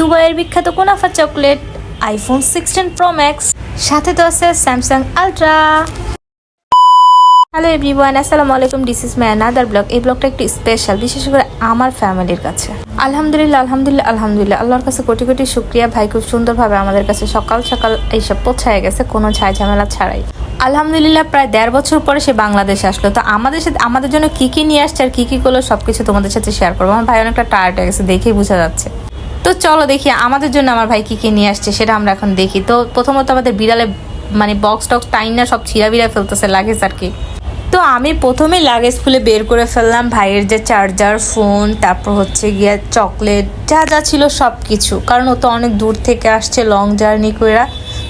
দুবাইয়ের বিখ্যাত কুনাফা chocolate iPhone sixteen pro max, সাথে তো আছে স্যামসাং আলট্রা। হ্যালো এভরিওয়ান, আসসালামু আলাইকুম this is my another blog এই ব্লগটা একটু স্পেশাল বিশেষ করে আমার ফ্যামিলির কাছে। আলহামদুলিল্লাহ আলহামদুলিল্লাহ আলহামদুলিল্লাহ। আল্লাহর কাছে কোটি কোটি শুক্রিয়া। ভাই, খুব সুন্দরভাবে আমাদের কাছে সকাল সকাল এইসব পৌঁছায় গেছে, কোনো ছাই ঝামেলা ছাড়াই। আলহামদুলিল্লাহ, প্রায় দেড় বছর পরে সে বাংলাদেশে আসলো। তো আমাদের সাথে আমাদের জন্য কি কি নিয়ে আসছে আর কী কী করল, সবকিছু তোমাদের সাথে শেয়ার করব। আমার ভাই অনেকটা টায়ার্ড হয়ে গেছে, দেখেই বোঝা যাচ্ছে। তো চলো দেখি আমাদের জন্য আমার ভাই কি কি নিয়ে আসছে, সেটা আমরা এখন দেখি। তো প্রথমত আমাদের বিড়ালে মানে বক্স টক্স টাইন না, সব ছিঁড়া বিড়া ফেলতেছে লাগেজ আর কি। তো আমি প্রথমে লাগেজ খুলে বের করে ফেললাম ভাইয়ের যে চার্জার ফোন তারপর হচ্ছে গিয়ে চকলেট যা যা ছিল সব কিছু কারণ ও তো অনেক দূর থেকে আসছে লং জার্নি করে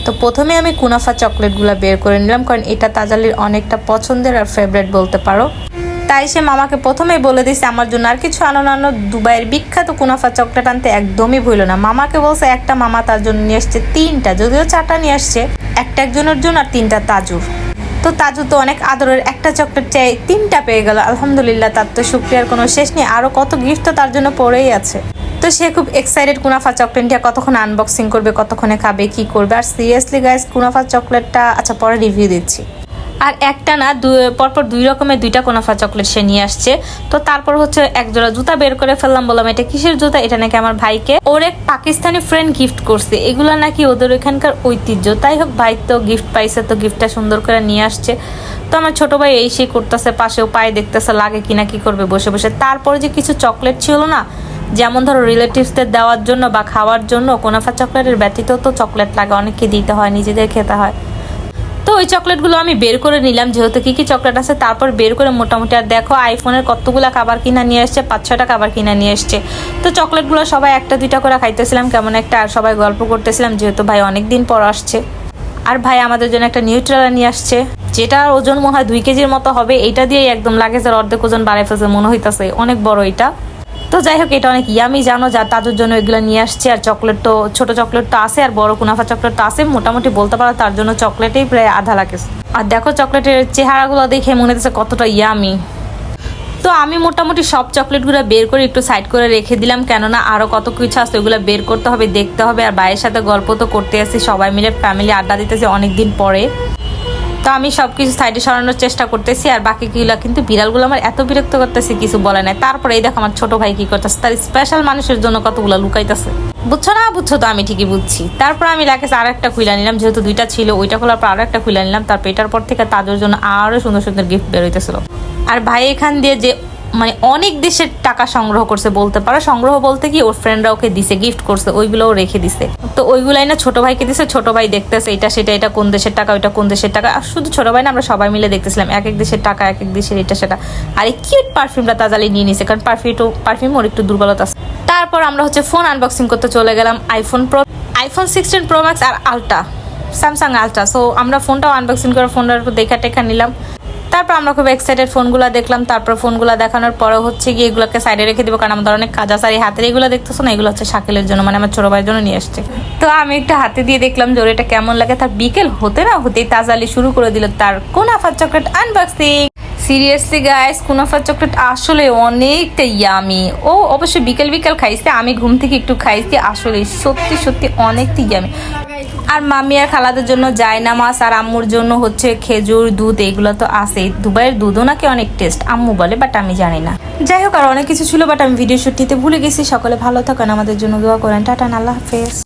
তো প্রথমে আমি কুনাফা চকলেটগুলো বের করে নিলাম, কারণ এটা তাজালির অনেকটা পছন্দের আর ফেভারেট বলতে পারো। তাই সে মামাকে প্রথমেই বলে দিছে আমার জন্য আর কিছু আনো না দুবাইয়ের বিখ্যাত কুনাফা চকলেট আনতে একদমই ভুলো না। মামাকে বলছে, একটা মামা তার জন্য নিয়ে আসছে তিনটা, যদিও চারটা নিয়ে আসছে, একটা একজনের জন্য আর তিনটা তাজুর। তো তাজু তো অনেক আদরের একটা চকলেট চাই, তিনটা পেয়ে গেল। আলহামদুলিল্লাহ, তার তো শুক্রিয়ার কোনো শেষ নেই। আরও কত গিফট তো তার জন্য পড়েই আছে। তো সে খুব এক্সাইটেড কুনাফা চকলেটটা কতক্ষণ আনবক্সিং করবে, কতক্ষণে খাবে, কি করবে। আর সিরিয়াসলি গাইস কুনাফা চকলেটটা আচ্ছা পরে রিভিউ দিচ্ছি। আর একটা না পরপর দুই রকমের দুইটা কোনাফা চকলেট সে নিয়ে আসছে। তো তারপর হচ্ছে এক জোড়া জুতা বের করে ফেললাম, বললাম, এটা কিসের জুতা? এটা নাকি আমার ভাইকে। ওর এক পাকিস্তানি ফ্রেন্ড গিফট করছে। এগুলো নাকি ওদের ওইখানকার ঐতিহ্য। তাই হোক, ভাই তো গিফট পাইছে, তো গিফটটা সুন্দর করে নিয়ে আসছে। তো আমার ছোট ভাই এই সেই করতেছে, পাশেও পায়ে দেখতেছে, লাগে কিনা কি করবে? বসে বসে। তারপরে যে কিছু চকলেট ছিল না, যেমন ধরো রিলেটিভসদের দেওয়ার জন্য বা খাওয়ার জন্য, কোনাফা চকলেটের ব্যতীত তো চকলেট লাগে, অনেককে দিতে হয়, নিজেদের খেতে হয়। তো ওই চকলেটগুলো আমি বের করে নিলাম, যেহেতু কি কি চকলেট আছে তারপর বের করে মোটামুটি আর দেখো আইফোনের কতগুলো খাবার কিনা নিয়ে এসছে পাঁচ ছটা খাবার কিনা নিয়ে এসছে তো চকলেটগুলো সবাই একটা, দুইটা করে খাইতেছিলাম, কেমন একটা, আর সবাই গল্প করতেছিলাম, যেহেতু ভাই অনেক দিন পর আসছে। আর ভাই আমাদের জন্য একটা নিউট্রেলা নিয়ে আসছে যেটার ওজন মনে হয় দুই কেজির মতো হবে এটা দিয়েই একদম লাগে লাগেজের অর্ধেক ওজন বাড়াই ফেলছে, মনে হইতাছে, অনেক বড় এটা। তো যাই হোক, এটা অনেক ইয়ামি জানো, যা তাদের জন্য এগুলো নিয়ে আসছে। আর চকলেট তো, ছোট চকলেট তো আছে, আর বড় কুনাফা চকলেট তো আছে। মোটামুটি বলতে পারো তার জন্য চকলেটেই প্রায় আধা লাগে। আর দেখো চকলেটের চেহারাগুলো দেখে মনে হচ্ছে কতটা ইয়ামি তো আমি মোটামুটি সব চকলেটগুলো বের করে একটু সাইড করে রেখে দিলাম, কেননা আরও কত কিছু আছে ওগুলো বের করতে হবে, দেখতে হবে। আর ভাইয়ের সাথে গল্প তো করতে আসি, সবাই মিলে ফ্যামিলি আড্ডা দিতেছি অনেক দিন পরে। তো আমি সব কিছু সাইডে সরানোর চেষ্টা করতেছি, আর বাকি কিগুলো কিন্তু বিড়ালগুলো আমার এত বিরক্ত করতেছে, কিছু বলে নাই। তারপরে এই দেখো আমার ছোট ভাই কি করতেছে, তার স্পেশাল মানুষের জন্য কতগুলো লুকাইতেছে। বুঝছ না? বুঝছ তো, আমি ঠিকই বুঝছি। তারপর আমি লাকেস আর একটা খুলে নিলাম, যেহেতু দুইটা ছিল, ওইটা খোলার পর আরও একটা খুলে নিলাম তারপর এটার পর থেকে তাদের জন্য আরও সুন্দর সুন্দর গিফট বেরোতেছিল আর ভাই এখান দিয়ে যে মানে অনেক দেশের টাকা সংগ্রহ করছে বলতে পারো। সংগ্রহ বলতে কি, ওর ফ্রেন্ডরা ওকে দিছে গিফট করছে, ওইগুলোও রেখে দিছে। তো ওইগুলাই না ছোট ভাইকে দিছে, ছোট ভাই দেখতেছে এটা সেটা, এটা কোন দেশের টাকা, ওইটা কোন দেশের টাকা। আর শুধু ছোট ভাই না, আমরা সবাই মিলে দেখতেছিলাম, এক এক দেশের টাকা, এক এক দেশের এটা সেটা। আর এই কিউট পারফিউমটা তাজালি নিয়ে নিছে, কারণ পারফিউম পারফিউম ওর একটু দুর্বলতা আছে। তারপর আমরা হচ্ছে ফোন আনবক্সিং করতে চলে গেলাম iPhone pro iPhone sixteen pro max আর আলট্রা স্যামসাং আলট্রা সো আমরা ফোনটাও আনবক্সিং করে ফোনটার দেখা টেখা নিলাম। তারপর আমরা খুব এক্সাইটেড ফোনগুলো দেখলাম, তারপর ফোনগুলো দেখানোর পরে হচ্ছে গিয়ে এগুলোকে সাইডে রেখে দিব, কারণ আমাদের অনেক কাজ এই হাতের এগুলো দেখতেছো না, এগুলো হচ্ছে শাকিলের জন্য মানে আমার ছোট ভাইয়ের জন্য নিয়ে আসছে তো আমি একটা হাতে দিয়ে দেখলাম যে এটা কেমন লাগে, তার বিকেল হতে না হতেই তাজালি শুরু করে দিল তার কোন আফার চকলেট আনবক্সিং সিরিয়াসলি গাইস কুনাফার চকলেট আসলে অনেকটা ইয়ামি ও অবশ্যই বিকেল বিকেল খাইছে, আমি ঘুম থেকে একটু খাইছি, আসলে সত্যি সত্যি অনেকটা ইয়ামি আর মামি আর খালাদের জন্য যায় না মাছ আর আম্মুর জন্য হচ্ছে খেজুর, দুধ, এগুলো তো আসেই দুবাইয়ের দুধও নাকি অনেক টেস্ট আম্মু বলে বাট আমি জানি না। যাই হোক, আর অনেক কিছু ছিল বাট আমি ভিডিও শুটটিতে ভুলে গেছি। সকলে ভালো থাকেন, আমাদের জন্য দোয়া করেন। টাটা, আল্লাহ হাফেজ।